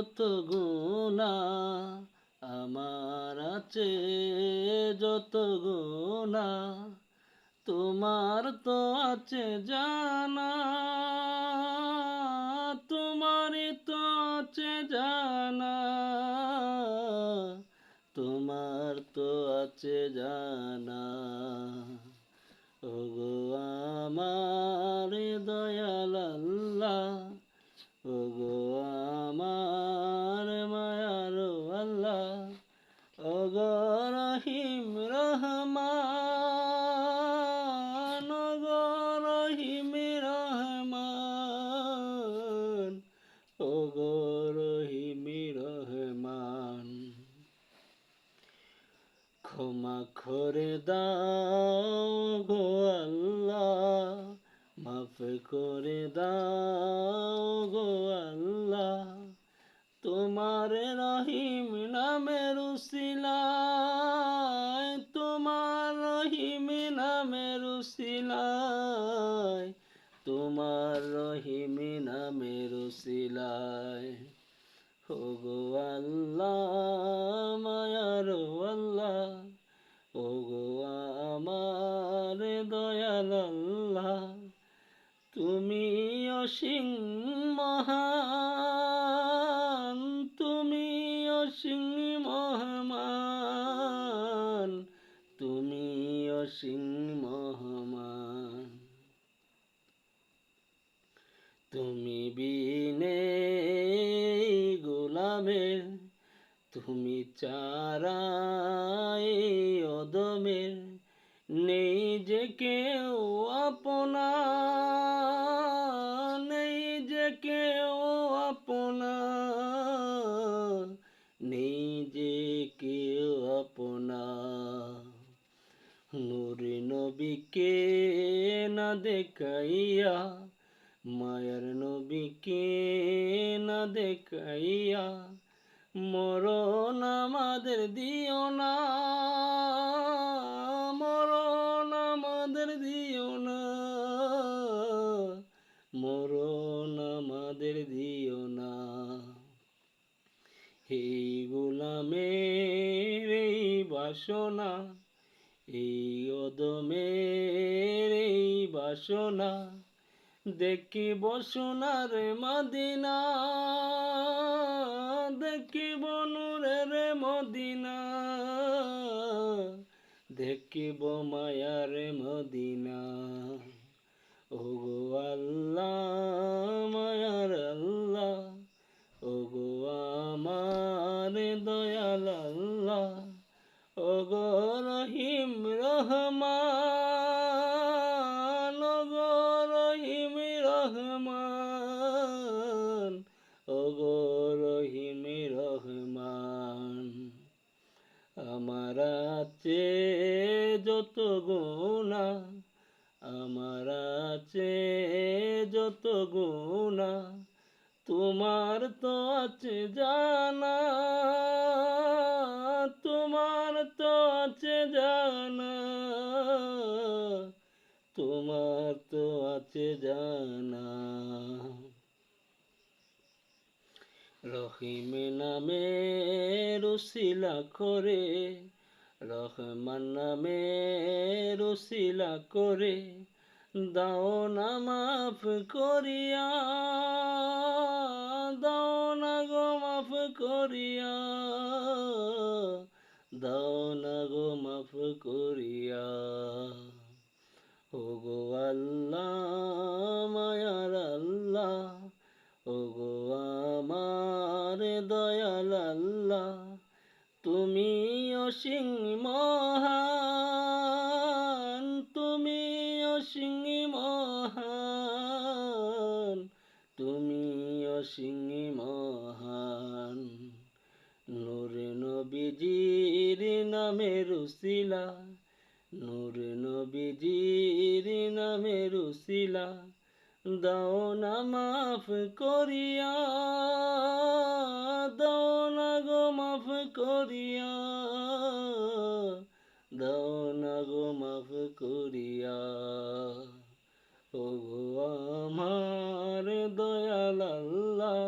যত গুণা আমার আছে, যত গুণা তোমার তো আছে জানা, তোমারই তো আছে জানা, তোমার তো আছে জানা। ওগো আমার দয়াল ক্ষমা করে দাও গো আল্লাহ। মাফ করে দাও গো আল্লাহ। তোমার রহিম নামের উসিলায়, তোমার রহিম নামের উসিলায়, তোমার রহিম নামের উসিলায়। ও গো আল্লাহ, মায়ার আল্লাহ ও গো আমার দয়াল তুমি অসীম মহান, তুমি অসীম মহামান তুমি অসীম মহামান তুমি বিনে গোলামের, তুমি চারাই অদমের নেই যে কেউ আপনা নেই যে কেউ আপনা নেই যে কেউ আপনা নূরে নবীকে না দেখাইয়া, মায়ার নবীকে না দেখাইয়া মরণ আমাদের দিও না, মরণ আমাদের দিও না, মরণ আমাদের দিও না। এই গোলামের এই বাসনা, এই অদমের এই বাসনা দেখিব সোনার মদিনা। দেখিব নূরের মদিনা। দেখিব মায়ারে মদিনা। যত গুণা, আমার আছে যত গুণা, তোমার তো আছে জানা, তোমার তো আছে জানা, তোমার তো আছে জানা। রহিম নামে রসিলা করে রহমান নামে রসিলা করে, দাও না মাফ করিয়া, দাও না গো মাফ করিয়া, দাও না গো মাফ করিয়া। ও গো আল্লাহ, মায়ার আল্লাহ ও গো আমার দয়াল আল্লাহ, তুমি অসীম নামের রুসিলা নূর নবীজির নামে রুসিলা দাও না মাফ করিয়া, দাও না গো মাফ করিয়া, দাও না গো মাফ করিয়া। ও গো আমার দয়াল আল্লাহ